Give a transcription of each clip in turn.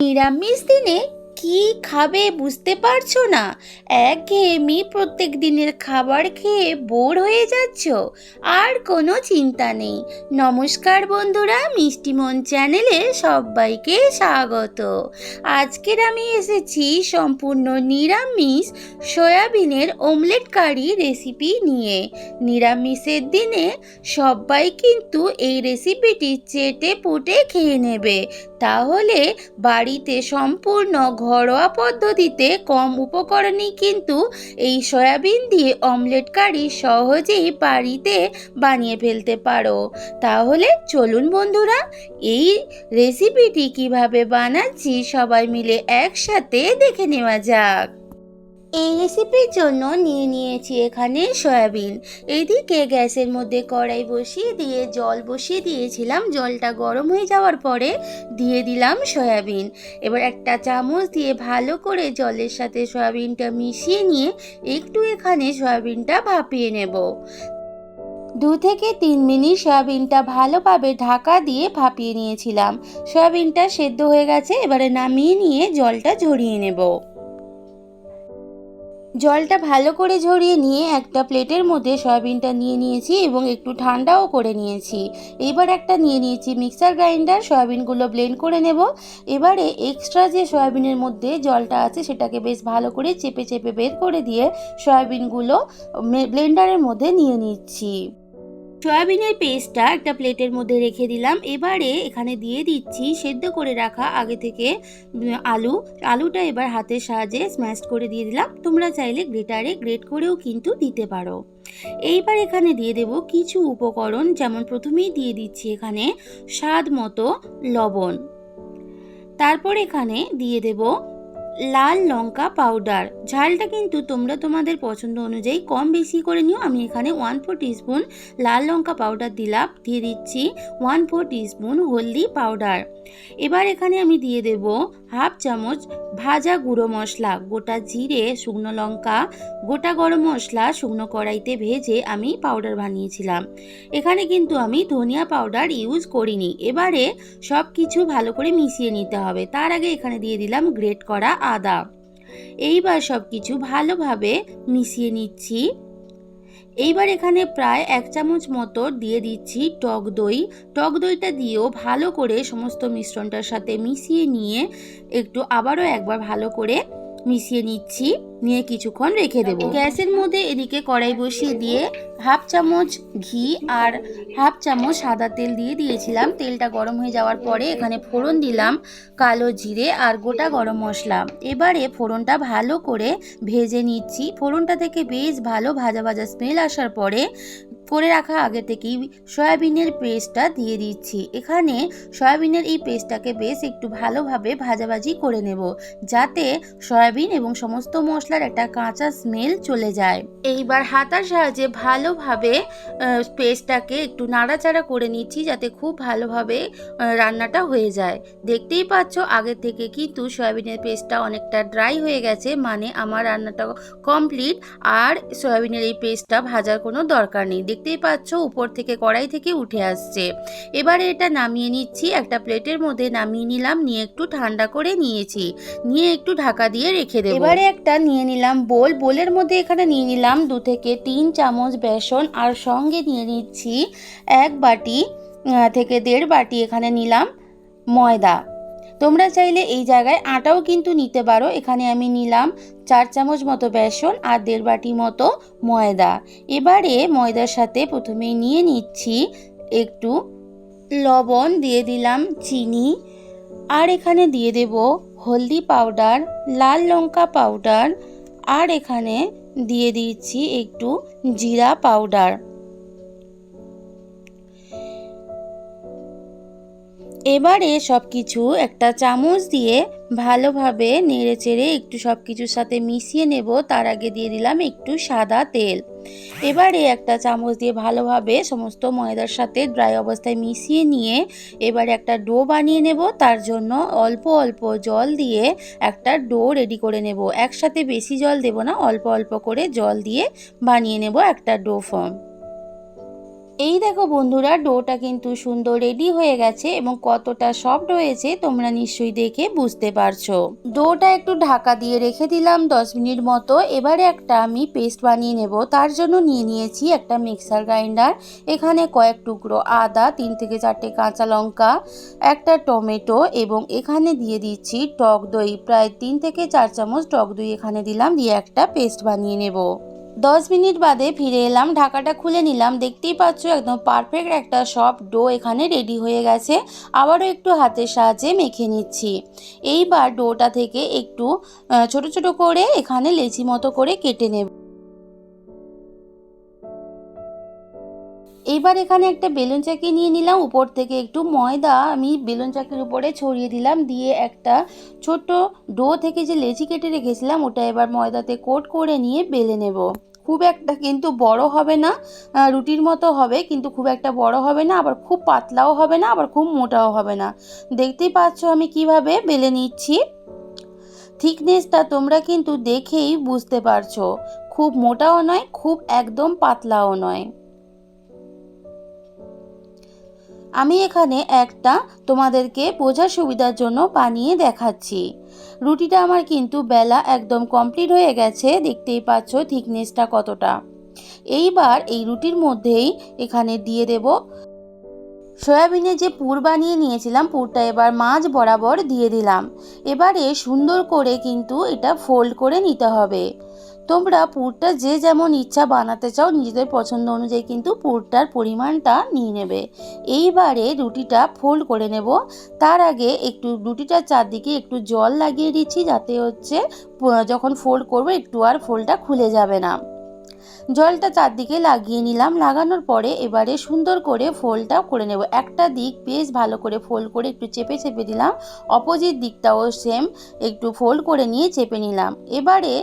নিরামিষ দিনে কি খাবে বুঝতে পারছ না? একঘেয়েমি প্রত্যেক দিনের খাবার খেয়ে বোর হয়ে যাচ্ছ, আর কোনো চিন্তা নেই। নমস্কার বন্ধুরা, মিষ্টিমন চ্যানেলে সবাইকে স্বাগত। আজকের আমি এসেছি সম্পূর্ণ নিরামিষ সয়াবিনের অমলেট কারি রেসিপি নিয়ে। নিরামিষের দিনে সবাই কিন্তু এই রেসিপিটি চেটে পুটে খেয়ে নেবে। তাহলে বাড়িতে সম্পূর্ণ ঘরোয়া পদ্ধতিতে কম উপকরণে কিন্তু এই সয়াবিন দিয়ে অমলেট কারি সহজেই বাড়িতে বানিয়ে ফেলতে পারো। তাহলে চলুন বন্ধুরা, এই রেসিপিটি কীভাবে বানাচ্ছি সবাই মিলে একসাথে দেখে নেওয়া যাক। এই রেসিপির জন্য নিয়ে নিয়েছি এখানে সয়াবিন। এইদিকে গ্যাসের মধ্যে কড়াই বসিয়ে দিয়ে জল বসিয়ে দিয়েছিলাম। জলটা গরম হয়ে যাওয়ার পরে দিয়ে দিলাম সয়াবিন। এবার একটা চামচ দিয়ে ভালো করে জলের সাথে সয়াবিনটা মিশিয়ে নিয়ে একটু এখানে সয়াবিনটা ভাপিয়ে নেব। দু থেকে তিন মিনিট সয়াবিনটা ভালোভাবে ঢাকা দিয়ে ভাপিয়ে নিয়েছিলাম। সয়াবিনটা সেদ্ধ হয়ে গেছে, এবারে নামিয়ে নিয়ে জলটা ঝরিয়ে নেব। জলটা ভালো করে ঝরিয়ে নিয়ে একটা প্লেটের মধ্যে সয়াবিনটা নিয়ে নিয়েছি এবং একটু ঠান্ডাও করে নিয়েছি। এবার একটা নিয়ে নিয়েছি মিক্সার গ্রাইন্ডার, সয়াবিনগুলো ব্লেন্ড করে নেব। এবারে এক্সট্রা যে সয়াবিনের মধ্যে জলটা আছে সেটাকে বেশ ভালো করে চেপে চেপে বের করে দিয়ে সয়াবিনগুলো ব্লেন্ডারের মধ্যে নিয়ে নিচ্ছি। সয়াবিনের পেস্টটা একটা প্লেটের মধ্যে রেখে দিলাম। এবারে এখানে দিয়ে দিচ্ছি সেদ্ধ করে রাখা আগে থেকে আলু। আলুটা এবার হাতের সাহায্যে স্ম্যাশ করে দিয়ে দিলাম। তোমরা চাইলে গ্রেটারে গ্রেট করেও কিন্তু দিতে পারো। এইবার এখানে দিয়ে দেব কিছু উপকরণ। যেমন প্রথমেই দিয়ে দিচ্ছি এখানে স্বাদ মতো লবণ। তারপর এখানে দিয়ে দেব লাল লঙ্কা পাউডার ঝালটা কিন্তু তোমরা তোমাদের পছন্দ অনুযায়ী কম বেশি করে নিও। আমি এখানে ওয়ান ফোর টিস্পুন লাল লঙ্কা পাউডার দিলাম, দিয়ে দিচ্ছি ওয়ান ফোর টিস্পুন হলদি পাউডার এবার এখানে আমি দিয়ে দেব হাফ চামচ ভাজা গুঁড়ো মশলা, গোটা জিরে, শুকনো লঙ্কা, গোটা গরম মশলা, শুকনো কড়াইতে ভেজে আমি পাউডার বানিয়েছিলাম। এখানে কিন্তু আমি ধনিয়া পাউডার ইউজ করিনি। এবারে সব কিছু ভালো করে মিশিয়ে নিতে হবে। তার আগে এখানে দিয়ে দিলাম গ্রেট করা আদা এইবার সব কিছু ভালোভাবে মিশিয়ে নিচ্ছি। এইবার এখানে প্রায় এক চামচ মতো দিয়ে দিচ্ছি টক দই। টক দইটা দিয়েও ভালো করে সমস্ত মিশ্রণটার সাথে মিশিয়ে নিয়ে একটু আবারও একবার ভালো করে মিশিয়ে নিচ্ছি, নিয়ে কিছুক্ষণ রেখে দেবো। গ্যাসের মধ্যে এদিকে কড়াই বসিয়ে দিয়ে হাফ চামচ ঘি আর হাফ চামচ সাদা তেল দিয়ে দিয়েছিলাম। তেলটা গরম হয়ে যাওয়ার পরে এখানে ফোড়ন দিলাম কালো জিরে আর গোটা গরম মশলা। এবারে ফোড়নটা ভালো করে ভেজে নিচ্ছি। ফোড়নটা থেকে বেশ ভালো ভাজা ভাজা স্মেল আসার পরে করে রাখা আগে থেকেই সয়াবিনের পেস্টটা দিয়ে দিচ্ছি। এখানে সয়াবিনের এই পেস্টটাকে বেশ একটু ভালোভাবে ভাজাভাজি করে নেব, যাতে সয়াবিন এবং সমস্ত মশলার একটা কাঁচা স্মেল চলে যায়। এইবার হাতার সাহায্যে ভালোভাবে পেস্টটাকে একটু নাড়াচাড়া করে নিচ্ছি, যাতে খুব ভালোভাবে রান্নাটা হয়ে যায়। দেখতেই পাচ্ছ, আগে থেকে কিন্তু সয়াবিনের পেস্টটা অনেকটা ড্রাই হয়ে গেছে মানে আমার রান্নাটা কমপ্লিট আর সয়াবিনের এই পেস্টটা ভাজার কোনো দরকার নেই। দেখতেই পাচ্ছ, উপর থেকে কড়াই থেকে উঠে আসছে। এবারে এটা নামিয়ে নিচ্ছি, একটা প্লেটের মধ্যে নামিয়ে নিলাম, নিয়ে একটু ঠান্ডা করে নিয়েছি। নিয়ে একটু ঢাকা দিয়ে রেখে দেবো। এবারে একটা নিয়ে নিলাম বোল। বোলের মধ্যে এখানে নিয়ে নিলাম দু থেকে তিন চামচ বেসন, আর সঙ্গে নিয়ে নিচ্ছি এক বাটি থেকে দেড় বাটি এখানে নিলাম ময়দা। তোমরা চাইলে এই জায়গায় আটাও কিন্তু নিতে পারো। এখানে আমি নিলাম চার চামচ মতো বেসন আর দেড় বাটি মতো ময়দা। এবারে ময়দার সাথে প্রথমেই নিয়ে নিচ্ছি একটু লবণ, দিয়ে দিলাম চিনি আর এখানে দিয়ে দেব হলদি পাউডার, লাল লঙ্কা পাউডার আর এখানে দিয়ে দিচ্ছি একটু জিরা পাউডার। এবারে সব কিছু একটা চামচ দিয়ে ভালোভাবে নেড়ে চেড়ে একটু সব কিছুর সাথে মিশিয়ে নেব। তার আগে দিয়ে দিলাম একটু সাদা তেল। এবারে একটা চামচ দিয়ে ভালোভাবে সমস্ত ময়দার সাথে ড্রাই অবস্থায় মিশিয়ে নিয়ে এবারে একটা ডো বানিয়ে নেব। তার জন্য অল্প অল্প জল দিয়ে একটা ডো রেডি করে নেব। একসাথে বেশি জল দেব না, অল্প অল্প করে জল দিয়ে বানিয়ে নেব একটা ডো ফর্ম। এই দেখো বন্ধুরা, ডোটা কিন্তু সুন্দর রেডি হয়ে গেছে এবং কতটা সফট হয়েছে তোমরা নিশ্চয়ই দেখে বুঝতে পারছ। ডোটা একটু ঢাকা দিয়ে রেখে দিলাম দশ মিনিট মতো। এবারে একটা আমি পেস্ট বানিয়ে নেব। তার জন্য নিয়ে নিয়েছি একটা মিক্সার গ্রাইন্ডার, এখানে কয়েক টুকরো আদা, তিন থেকে চারটে কাঁচা লঙ্কা, একটা টমেটো এবং এখানে দিয়ে দিচ্ছি টক দই। প্রায় তিন থেকে চার চামচ টক দই এখানে দিলাম, দিয়ে একটা পেস্ট বানিয়ে নেব। দশ মিনিট বাদে ফিরে এলাম, ঢাকাটা খুলে নিলাম। দেখতেই পাচ্ছ একদম পারফেক্ট একটা সব ডো এখানে রেডি হয়ে গেছে। আবারও একটু হাতের সাহায্যে মেখে নিচ্ছি। এইবার ডোটা থেকে একটু ছোট ছোট করে এখানে লেচি মতো করে কেটে নেব। এইবার এখানে একটা বেলুন চাকি নিয়ে নিলাম। উপর থেকে একটু ময়দা আমি বেলুন চাকির উপরে ছড়িয়ে দিলাম। দিয়ে একটা ছোট ডো থেকে যে লেচি কেটে রেখেছিলাম, ওটা এবার ময়দাতে কোট করে নিয়ে বেলে নেব। খুব একটা কিন্তু বড় হবে না রুটির মতো হবে, কিন্তু খুব একটা বড় হবে না, আবার খুব পাতলাও হবে না, আবার খুব মোটাও হবে না। দেখতেই পাচ্ছ আমি কীভাবে বেলে নিচ্ছি। থিকনেসটা তোমরা কিন্তু দেখেই বুঝতে পারছ। খুব মোটাও নয়, খুব একদম পাতলাও নয়। আমি এখানে একটা তোমাদেরকে বোঝার সুবিধার জন্য বানিয়ে দেখাচ্ছি। রুটিটা আমার কিন্তু বেলা একদম কমপ্লিট হয়ে গেছে, দেখতেই পাচ্ছ থিকনেসটা কতটা। এইবার এই রুটির মধ্যেই এখানে দিয়ে দেব। সয়াবিনে যে পুর বানিয়ে নিয়েছিলাম, পুরটা এবার মাছ বরাবর দিয়ে দিলাম। এবারে সুন্দর করে কিন্তু এটা ফোল্ড করে নিতে হবে। তোমরা পুরটা যে যেমন ইচ্ছা বানাতে চাও, নিজেদের পছন্দ অনুযায়ী কিন্তু পুরটার পরিমাণটা নিয়ে নেবে। এইবারে রুটিটা ফোল্ড করে নেব। তার আগে একটু রুটিটার চারদিকে একটু জল লাগিয়ে দিচ্ছি, যাতে হচ্ছে যখন ফোল্ড করব একটু আর ফোল্ডটা খুলে যাবে না। জলটা চারদিকে লাগিয়ে নিলাম। লাগানোর পরে এবারে সুন্দর করে ফোল্ডটা করে নেব। একটা দিক বেশ ভালো করে ফোল্ড করে একটু চেপে চেপে দিলাম। অপোজিট দিকটাও সেম একটু ফোল্ড করে নিয়ে চেপে নিলাম। এবারে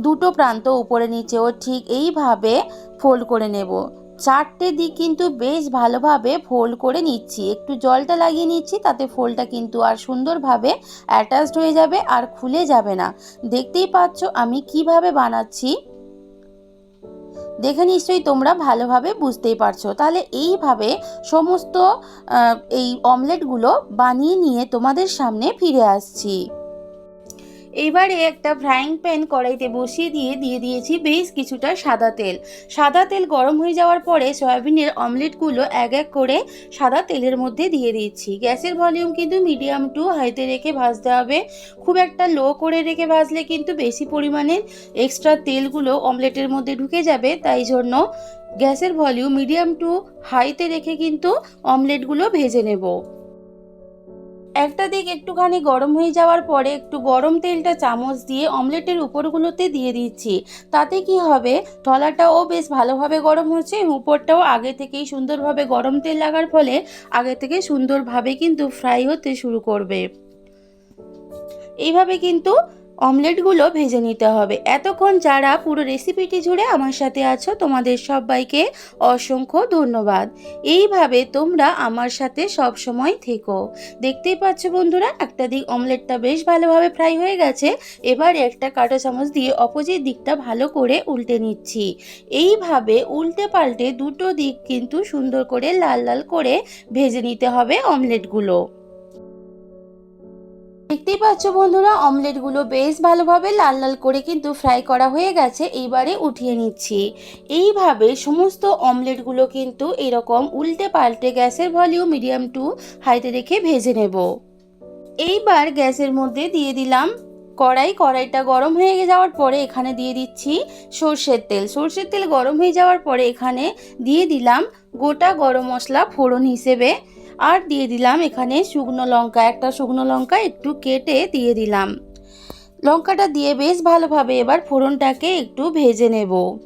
দুটো প্রান্ত উপরে নিচেও ঠিক এইভাবে ফোল্ড করে নেব। চারটে দিক কিন্তু বেশ ভালোভাবে ফোল্ড করে নিচ্ছি। একটু জলটা লাগিয়ে নিচ্ছি, তাতে ফোল্ডটা কিন্তু আর সুন্দরভাবে অ্যাটাচড হয়ে যাবে আর খুলে যাবে না। দেখতেই পাচ্ছ আমি কীভাবে বানাচ্ছি। দেখে নিশ্চয়ই তোমরা ভালোভাবে বুঝতেই পারছ। তাহলে এইভাবে সমস্ত এই অমলেটগুলো বানিয়ে নিয়ে তোমাদের সামনে ফিরে আসছি। এইবারে একটা ফ্রাইং প্যান কড়াইতে বসিয়ে দিয়ে দিয়ে দিয়েছি বেশ কিছুটা সাদা তেল। সাদা তেল গরম হয়ে যাওয়ার পরে সয়াবিনের অমলেটগুলো এক এক করে সাদা তেলের মধ্যে দিয়ে দিচ্ছি। গ্যাসের ভলিউম কিন্তু মিডিয়াম টু হাইতে রেখে ভাজতে হবে। খুব একটা লো করে রেখে ভাজলে কিন্তু বেশি পরিমাণে এক্সট্রা তেলগুলো অমলেটের মধ্যে ঢুকে যাবে। তাই জন্য গ্যাসের ভলিউম মিডিয়াম টু হাইতে রেখে কিন্তু অমলেটগুলো ভেজে নেব। একটা দিক একটুখানি গরম হয়ে যাওয়ার পরে একটু গরম তেলটা চামচ দিয়ে অমলেটের উপরগুলোতে দিয়ে দিচ্ছি। তাতে কি হবে? তলাটাও বেশ ভালোভাবে গরম হচ্ছে এবং উপরটাও আগে থেকেই সুন্দরভাবে গরম তেল লাগার ফলে আগে থেকে সুন্দরভাবে কিন্তু ফ্রাই হতে শুরু করবে। এইভাবে কিন্তু অমলেটগুলো ভেজে নিতে হবে। এতক্ষণ যারা পুরো রেসিপিটি জুড়ে আমার সাথে আছো, তোমাদের সবাইকে অসংখ্য ধন্যবাদ। এইভাবে তোমরা আমার সাথে সব সময় থেকো। দেখতেই পাচ্ছ বন্ধুরা, একটা দিক অমলেটটা বেশ ভালোভাবে ফ্রাই হয়ে গেছে। এবার একটা কাঁটা চামচ দিয়ে অপোজিট দিকটা ভালো করে উল্টে নিচ্ছি। এইভাবে উল্টে পাল্টে দুটো দিক কিন্তু সুন্দর করে লাল লাল করে ভেজে নিতে হবে অমলেটগুলো। দেখতেই পাচ্ছ বন্ধুরা, অমলেটগুলো বেশ ভালোভাবে লাল লাল করে কিন্তু ফ্রাই করা হয়ে গেছে, এইবারে উঠিয়ে নিচ্ছি। এইভাবে সমস্ত অমলেটগুলো কিন্তু এরকম উল্টে পাল্টে গ্যাসের ভলিউম মিডিয়াম টু হাইতে রেখে ভেজে নেব। এইবার গ্যাসের মধ্যে দিয়ে দিলাম কড়াই, কড়াইটা গরম হয়ে যাওয়ার পরে এখানে দিয়ে দিচ্ছি সর্ষের তেল। সর্ষের তেল গরম হয়ে যাওয়ার পরে এখানে দিয়ে দিলাম গোটা গরম মশলা ফোড়ন হিসেবে। আর দিয়ে দিলাম এখানে শুকনো লঙ্কা। একটা শুকনো লঙ্কা একটু কেটে দিয়ে দিলাম। লঙ্কাটা দিয়ে বেশ ভালোভাবে এবার ফোড়নটাকে একটু ভেজে নেব।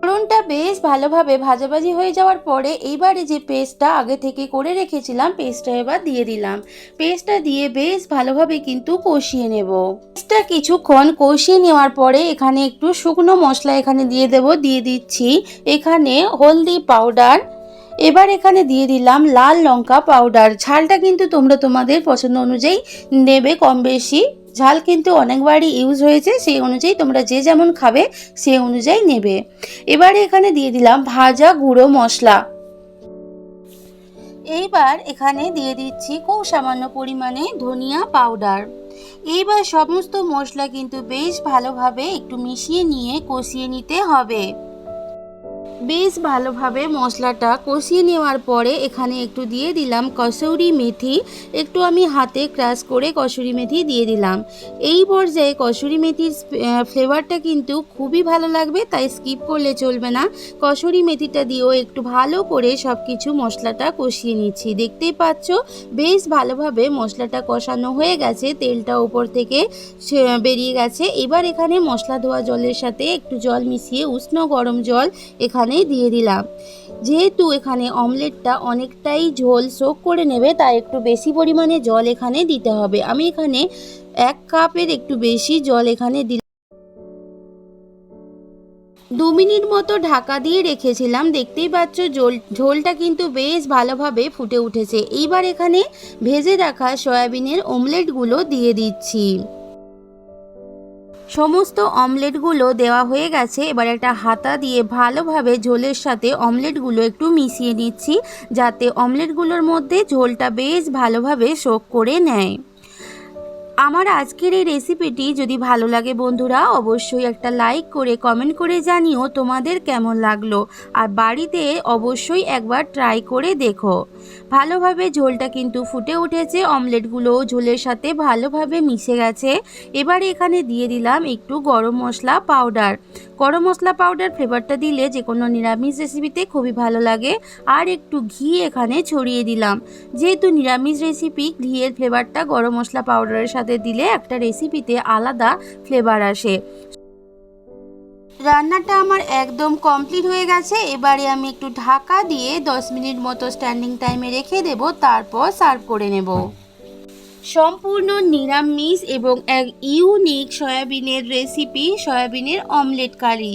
ফোড়নটা বেশ ভালোভাবে ভাজাভাজি হয়ে যাওয়ার পরে এইবারে যে পেস্টটা আগে থেকে করে রেখেছিলাম, পেস্টটা এবার দিয়ে দিলাম। পেস্টটা দিয়ে বেশ ভালোভাবে কিন্তু কষিয়ে নেব। পেস্টটা কিছুক্ষণ কষিয়ে নেওয়ার পরে এখানে একটু শুকনো মশলা এখানে দিয়ে দেব, দিয়ে দিচ্ছি। এখানে হলদি পাউডার এবার এখানে দিয়ে দিলাম লাল লঙ্কা পাউডার ঝালটা কিন্তু তোমরা তোমাদের পছন্দ অনুযায়ী নেবে কম বেশি। ঝাল কিন্তু অনেকবারই ইউজ হয়েছে, সেই অনুযায়ী তোমরা যে যেমন খাবে সেই অনুযায়ী নেবে। এবারে এখানে দিয়ে দিলাম ভাজা গুঁড়ো মশলা। এইবার এখানে দিয়ে দিচ্ছি খুব সামান্য পরিমাণে ধনিয়া পাউডার এইবার সমস্ত মশলা কিন্তু বেশ ভালোভাবে একটু মিশিয়ে নিয়ে কষিয়ে নিতে হবে। বেশ ভালোভাবে মশলাটা কষিয়ে নেওয়ার পরে এখানে একটু দিয়ে দিলাম কসৌরি মেথি। একটু আমি হাতে ক্রাশ করে কসুরি মেথি দিয়ে দিলাম। এই পর্যায়ে কসুরি মেথির ফ্লেভারটা কিন্তু খুবই ভালো লাগবে, তাই স্কিপ করলে চলবে না। কসুরি মেথিটা দিয়েও একটু ভালো করে সব কিছু মশলাটা কষিয়ে নিচ্ছি। দেখতেই পাচ্ছ, বেশ ভালোভাবে মশলাটা কষানো হয়ে গেছে, তেলটা উপর থেকে বেরিয়ে গেছে। এবার এখানে মশলা ধোয়া জলের সাথে একটু জল মিশিয়ে উষ্ণ গরম জল এখানে দিয়ে দিলাম। যেহেতু এখানে অমলেটটা অনেকটাই ঝোল সোক করে নেবে, তাই একটু বেশি পরিমাণে জল এখানে দিতে হবে। আমি এখানে এক কাপের একটু বেশি জল এখানে দিলাম। দু মিনিট মতো ঢাকা দিয়ে রেখেছিলাম। দেখতেই পাচ্ছ জল, ঝোলটা কিন্তু বেশ ভালোভাবে ফুটে উঠেছে। এইবার এখানে ভেজে রাখা সয়াবিনের অমলেটগুলো দিয়ে দিচ্ছি। সমস্ত অমলেটগুলো দেওয়া হয়ে গেছে। এবার একটা হাতা দিয়ে ভালোভাবে ঝোলের সাথে অমলেটগুলো একটু মিশিয়ে নিচ্ছি, যাতে অমলেটগুলোর মধ্যে ঝোলটা বেশ ভালোভাবে শোক করে নেয়। আমার আজকের এই রেসিপিটি যদি ভালো লাগে বন্ধুরা, অবশ্যই একটা লাইক করে, কমেন্ট করে জানিও তোমাদের কেমন লাগল। আর বাড়িতে অবশ্যই একবার ট্রাই করে দেখো। ভালোভাবে ঝোলটা কিন্তু ফুটে উঠেছে অমলেটগুলো ঝোলের সাথে ভালোভাবে মিশে গেছে। এবারে এখানে দিয়ে দিলাম একটু গরম মশলা পাউডার। গরম মশলা পাউডার ফ্লেভারটা দিলে যে কোনো নিরামিষ রেসিপিতে খুবই ভালো লাগে। আর একটু ঘি এখানে ছড়িয়ে দিলাম। যেহেতু নিরামিষ রেসিপি, ঘিয়ের ফ্লেভারটা গরম মশলা পাউডারের সাথে দিলে একটা রেসিপিতে আলাদা ফ্লেভার আসে। রান্নাটা আমার একদম কমপ্লিট হয়ে গেছে। এবারে আমি একটু ঢাকা দিয়ে 10 মিনিট মতো স্ট্যান্ডিং টাইমে রেখে দেব, তারপর সার্ভ করে নেব। সম্পূর্ণ নিরামিষ এবং এক ইউনিক সয়াবিনের রেসিপি সয়াবিনের অমলেট কারি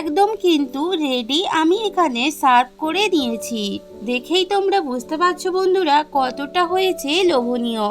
একদম কিন্তু রেডি আমি এখানে সার্ভ করে দিয়েছি। দেখেই তোমরা বুঝতে পারছ বন্ধুরা কতটা হয়েছে লোভনীয়।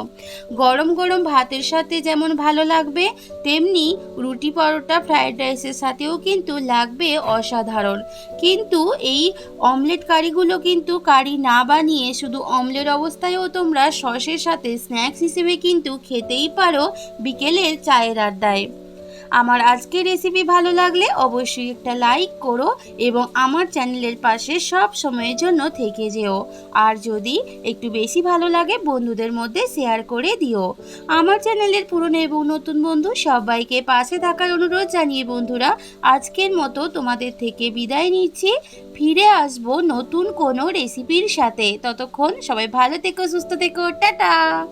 গরম গরম ভাতের সাথে যেমন ভালো লাগবে, তেমনি রুটি পরোটা, ফ্রায়েড রাইসের সাথেও কিন্তু লাগবে অসাধারণ। কিন্তু এই অমলেট কারিগুলো কিন্তু কারি না বানিয়ে শুধু অমলেট অবস্থায়ও তোমরা সসের সাথে স্ন্যাক্স হিসেবে কিন্তু খেতেই পারো বিকেলের চায়ের আড্ডায়। আমার আজকের রেসিপি ভালো লাগলে অবশ্যই একটা লাইক করো এবং আমার চ্যানেলের পাশে সব সময়ের জন্য থেকে যেও। আর যদি একটু বেশি ভালো লাগে বন্ধুদের মধ্যে শেয়ার করে দিও। আমার চ্যানেলের পুরনো এবং নতুন বন্ধু সবাইকে পাশে থাকার অনুরোধ জানিয়ে বন্ধুরা, আজকের মতো তোমাদের থেকে বিদায় নিচ্ছি। ফিরে আসব নতুন কোনো রেসিপির সাথে। ততক্ষণ সবাই ভালো থেকো, সুস্থ থেকো। টাটা!